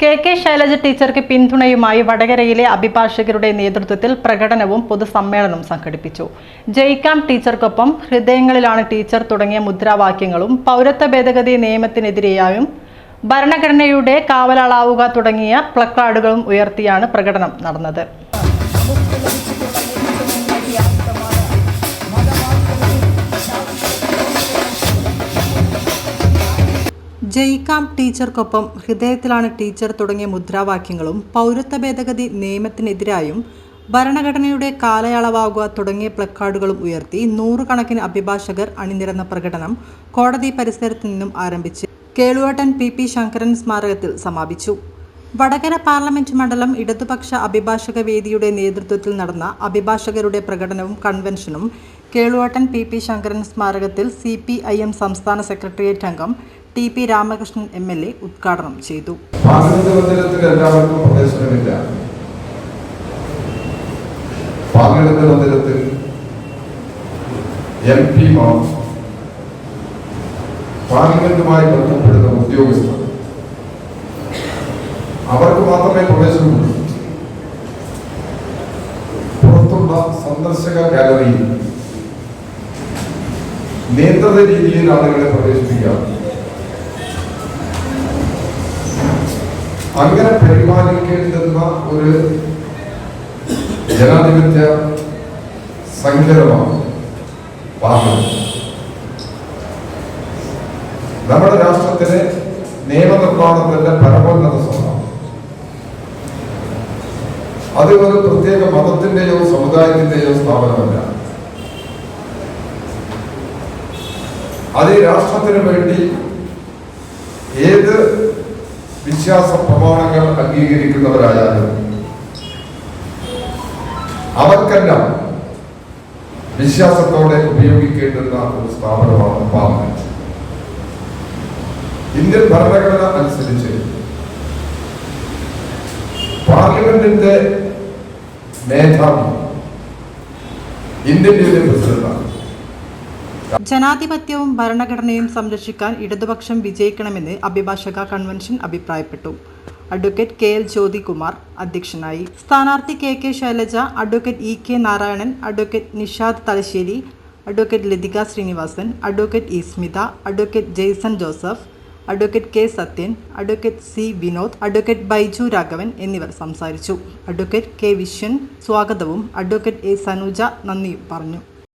K K Shailaja ടീച്ചർക്ക് പിന്തുണയുമായി വടകരയിലെ അഭിഭാഷകരുടെ നേതൃത്വത്തിൽ പ്രകടനവും പൊതുസമ്മേളനവും സംഘടിപ്പിച്ചു. ജയിക്കാം ടീച്ചർക്കൊപ്പം ഹൃദയങ്ങളിലാണ് ടീച്ചർ തുടങ്ങിയ മുദ്രാവാക്യങ്ങളും പൗരത്വ ഭേദഗതി നിയമത്തിനെതിരെയായും ഭരണഘടനയുടെ കാവലാളാവുക തുടങ്ങിയ പ്ലക്കാർഡുകളും ഉയർത്തിയാണ് പ്രകടനം നടന്നത്. ജയിക്കാം ടീച്ചർക്കൊപ്പം. ഹൃദയത്തിലാണ് ടീച്ചർ തുടങ്ങിയ മുദ്രാവാക്യങ്ങളും പൗരത്വ ഭേദഗതി നിയമത്തിനെതിരായും ഭരണഘടനയുടെ കാലയളവാകുക തുടങ്ങിയ പ്ലക്കാർഡുകളും ഉയർത്തി നൂറുകണക്കിന് അഭിഭാഷകർ അണിനിരന്ന പ്രകടനം കോടതി പരിസരത്തു നിന്നും ആരംഭിച്ച് കേളുവട്ടൻ പി പി ശങ്കരൻ സ്മാരകത്തിൽ സമാപിച്ചു. വടകര പാർലമെന്റ് മണ്ഡലം ഇടതുപക്ഷ അഭിഭാഷക വേദിയുടെ നേതൃത്വത്തിൽ നടന്ന അഭിഭാഷകരുടെ പ്രകടനവും കൺവെൻഷനും കേളുവട്ടൻ പി പി ശങ്കരൻ സ്മാരകത്തിൽ സി പി ഐ എം സംസ്ഥാന സെക്രട്ടേറിയറ്റ് അംഗം T P Ramakrishnan M L A ഉദ്ഘാടനം ചെയ്തു. എല്ലാവർക്കും പ്രവേശനമില്ല. പാർലമെന്റ് മന്ദിരത്തിൽ എം പിമാർ പാർലമെന്റുമായി ബന്ധപ്പെടുന്ന ഉദ്യോഗസ്ഥർ. അവർക്ക് മാത്രമേ പ്രവേശനമുള്ളൂ. പുറത്തുള്ള സന്ദർശക ഗാലറിയിൽ നിയന്ത്രിത രീതിയിൽ ആളുകളെ പ്രവേശിപ്പിക്കാം. അങ്ങനെ പരിപാലിക്കേണ്ടുന്ന ഒരു ജനാധിപത്യ സങ്കരമാണ് പാർലമെന്റ്. നമ്മുടെ രാഷ്ട്രത്തിലെ നിയമനിർമ്മാണത്തിന്റെ പരമോന്നത സ്വഭാവം. അത് ഒരു പ്രത്യേക മതത്തിന്റെയോ സമുദായത്തിന്റെയോ സ്ഥാപനമല്ല. അത് രാഷ്ട്രത്തിന് വേണ്ടി ഏത് വിശ്വാസ പ്രമാണങ്ങൾ അംഗീകരിക്കുന്നവരായാലും അവർക്കെല്ലാം വിശ്വാസത്തോടെ ഉപയോഗിക്കേണ്ടുന്ന ഒരു സ്ഥാപനമാണ് പാർലമെന്റ്. ഇന്ത്യൻ ഭരണഘടന അനുസരിച്ച് പാർലമെന്റിന്റെ മേധാവി ഇന്ത്യൻ പ്രസിഡന്റാണ്. ജനാധിപത്യവും ഭരണഘടനയും സംരക്ഷിക്കാൻ ഇടതുപക്ഷം വിജയിക്കണമെന്ന് അഭിഭാഷക കൺവെൻഷൻ അഭിപ്രായപ്പെട്ടു. അഡ്വക്കേറ്റ് കെ എൽ ജ്യോതികുമാർ അധ്യക്ഷനായി. സ്ഥാനാർത്ഥി K K Shailaja advocate E K Narayanan advocate Nishad Thalassery advocate Lathika Srinivasan advocate E Smitha advocate Jaison Joseph advocate K Sathyan advocate C Vinod advocate Baiju Raghavan എന്നിവർ സംസാരിച്ചു. Advocate K Viswan സ്വാഗതവും advocate A Sanuja നന്ദിയും പറഞ്ഞു.